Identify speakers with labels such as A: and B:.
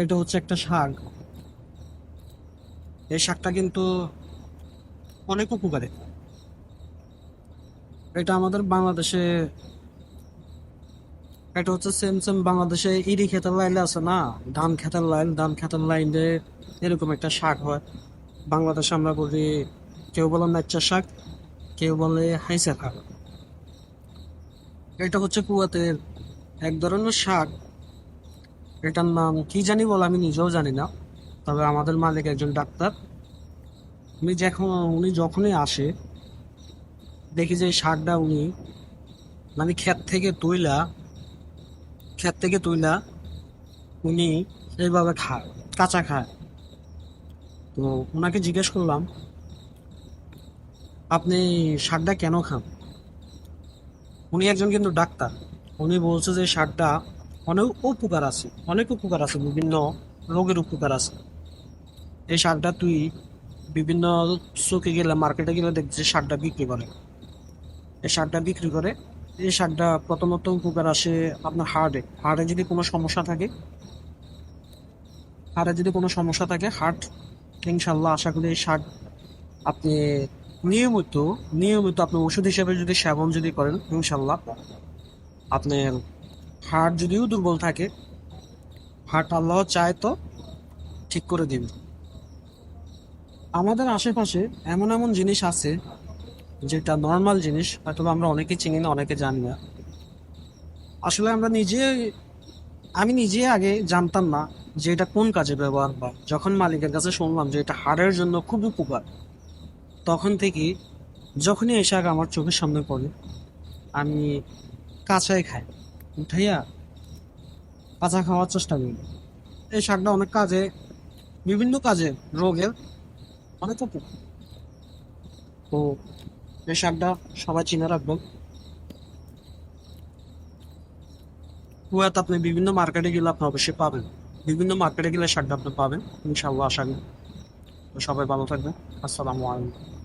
A: এটা হচ্ছে একটা শাক। এই শাকটা কিন্তু অনেক উপকারী। এটা আমাদের বাংলাদেশে, এটা হচ্ছে সেম সেম বাংলাদেশে ইরি খেতের লাইনে আছে না? ধান খেতের লাইন ধান খেতের লাইনে এরকম একটা শাক হয়। বাংলাদেশে আমরা বলি, কেউ বলে নাচ্চা শাক, কেউ বলে হাইসা শাক। এটা হচ্ছে কুয়াতের এক ধরনের শাক এটার নাম কি জানি বল, আমি নিজেও জানি না। তবে আমাদের মালিক একজন ডাক্তার। উনি যখন, উনি যখনই আসে, দেখি যে শাকটা উনি মানে ক্ষেত থেকে তুইলা, ক্ষেত থেকে তুইলা উনি এইভাবে খায় কাঁচা খায়। তো ওনাকে জিজ্ঞেস করলাম, আপনি শাকটা কেন খান? উনি একজন কিন্তু ডাক্তার। উনি বলছে যে শাকটা অনেক উপকার আছে, অনেক উপকার আছে, বিভিন্ন রোগের উপকার আছে। এই শাকটা তুই বিভিন্ন চোখে গেলে, মার্কেটে গেলে দেখছি শাকটা বিক্রি করে। এই শাকটা বিক্রি করে, এই শাকটা প্রথমত উপকার আসে আপনার হার্টে হার্টে যদি কোনো সমস্যা থাকে হার্টে যদি কোনো সমস্যা থাকে হার্ট ইনশাল্লাহ আশা করি এই শাক আপনি নিয়মিত নিয়মিত আপনি ওষুধ হিসেবে যদি সেবন যদি করেন ইনশাল্লাহ আপনার হার্ট যদিও দুর্বল থাকে হার্ট আল্লাহ চায় তো ঠিক করে দিবে। আমাদের আশেপাশে এমন এমন জিনিস আছে যেটা নর্মাল জিনিস হয়তো আমরা অনেকে চিনি না, অনেকে জানি না। আসলে আমরা নিজে, আমি নিজে আগে জানতাম না যে এটা কোন কাজে ব্যবহার হয়। যখন মালিকের কাছে শুনলাম যে এটা হাড়ের জন্য খুব উপকার, তখন থেকে যখনই এসে শাক আমার চোখের সামনে পড়ে, আমি কাঁচাই খাই। উঠাইয়া কাঁচা খাওয়ার চেষ্টা করি। এই শাকটা অনেক কাজে, বিভিন্ন কাজে রোগের অনেক উপকার। তো এই শাকটা সবাই চিনে রাখবেন। কুয়াতে আপনি বিভিন্ন মার্কেটে গেলে আপনি অবশ্যই পাবেন। বিভিন্ন মার্কেটে গেলে শাকটা আপনি পাবেন, ইনশাআল্লাহ, আশা করি। তো সবাই ভালো থাকবেন। আসসালামু আলাইকুম।